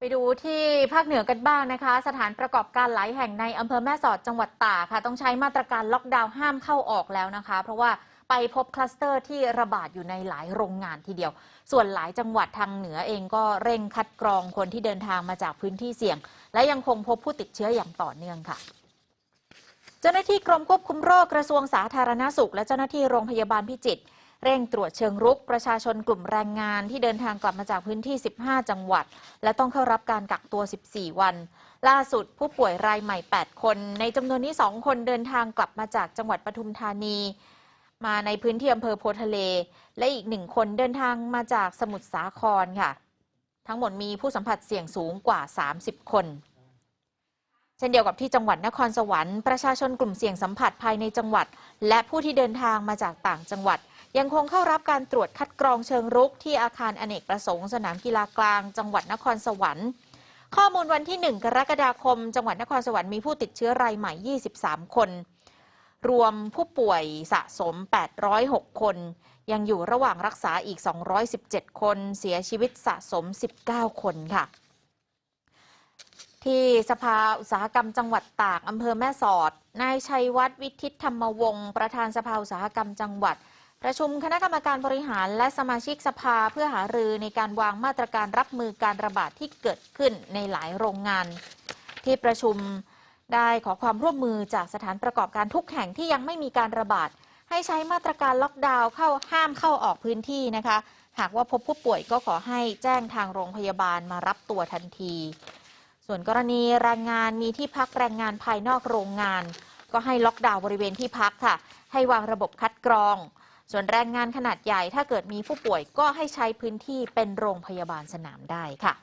ไปดูที่ภาคเหนือกันบ้างนะคะ สถานประกอบการหลายแห่งในอำเภอแม่สอดจังหวัดตากค่ะ ต้องใช้มาตรการล็อกดาวน์ห้ามเข้าออกแล้วนะคะ เพราะว่าไปพบคลัสเตอร์ที่ระบาดอยู่ในหลายโรงงานทีเดียว ส่วนหลายจังหวัดทางเหนือเองก็เร่งคัดกรองคนที่เดินทางมาจากพื้นที่เสี่ยง และยังคงพบผู้ติดเชื้ออย่างต่อเนื่องค่ะเจ้าหน้าที่กรมควบคุมโรคกระทรวงสาธารณสุข และเจ้าหน้าที่โรงพยาบาลพิจิตร เร่งตรวจเชิงรุกประชาชนกลุ่มแรงงานที่เดินทางกลับมาจากพื้นที่ 15 จังหวัด และต้องเข้ารับการกักตัว 14 วัน ล่าสุดผู้ป่วยรายใหม่ 8 คน ในจำนวนนี้ 2 คนเดินทางกลับมาจากจังหวัดปทุมธานี มาในพื้นที่อำเภอโพทะเล และอีกหนึ่งคนเดินทางมาจากสมุทรสาครค่ะ ทั้งหมดมีผู้สัมผัสเสี่ยงสูงกว่า 30 คน เช่นเดียวกับที่จังหวัดนครสวรรค์ประชาชนกลุ่มเสี่ยงสัมผัสภายในจังหวัด และผู้ที่เดินทางมาจากต่างจังหวัด ยังคงเข้ารับการตรวจคัดกรองเชิงรุกที่อาคารอเนกประสงค์สนามกีฬากลาง จังหวัดนครสวรรค์ ข้อมูลวันที่ 1 กรกฎาคม จังหวัดนครสวรรค์มีผู้ติดเชื้อรายใหม่ 23 คน รวมผู้ป่วยสะสม 806 คน ยังอยู่ระหว่างรักษาอีก 217 คน เสียชีวิตสะสม 19 คนค่ะ ที่สภาอุตสาหกรรมจังหวัดตากอำเภอแม่สอด นายชัยวัฒน์วิทิตธรรมวงศ์ประธานสภาอุตสาหกรรมจังหวัด ประชุมคณะกรรมการบริหารและสมาชิกสภาเพื่อหารือในการวางมาตรการรับมือการระบาดที่เกิดขึ้นในหลายโรงงาน ที่ประชุมได้ขอความร่วมมือจากสถานประกอบการทุกแห่งที่ยังไม่มีการระบาด ให้ใช้มาตรการล็อกดาวน์เข้าห้ามเข้าออกพื้นที่นะคะ หากว่าพบผู้ป่วยก็ขอให้แจ้งทางโรงพยาบาลมารับตัวทันที ส่วนกรณีแรงงานมีที่พักแรงงานภายนอกโรงงาน ก็ให้ล็อกดาวน์บริเวณที่พักค่ะ ให้วางระบบคัดกรอง ส่วนแรงงานขนาดใหญ่ถ้าเกิดมีผู้ป่วยก็ให้ใช้พื้นที่เป็นโรงพยาบาลสนามได้ค่ะ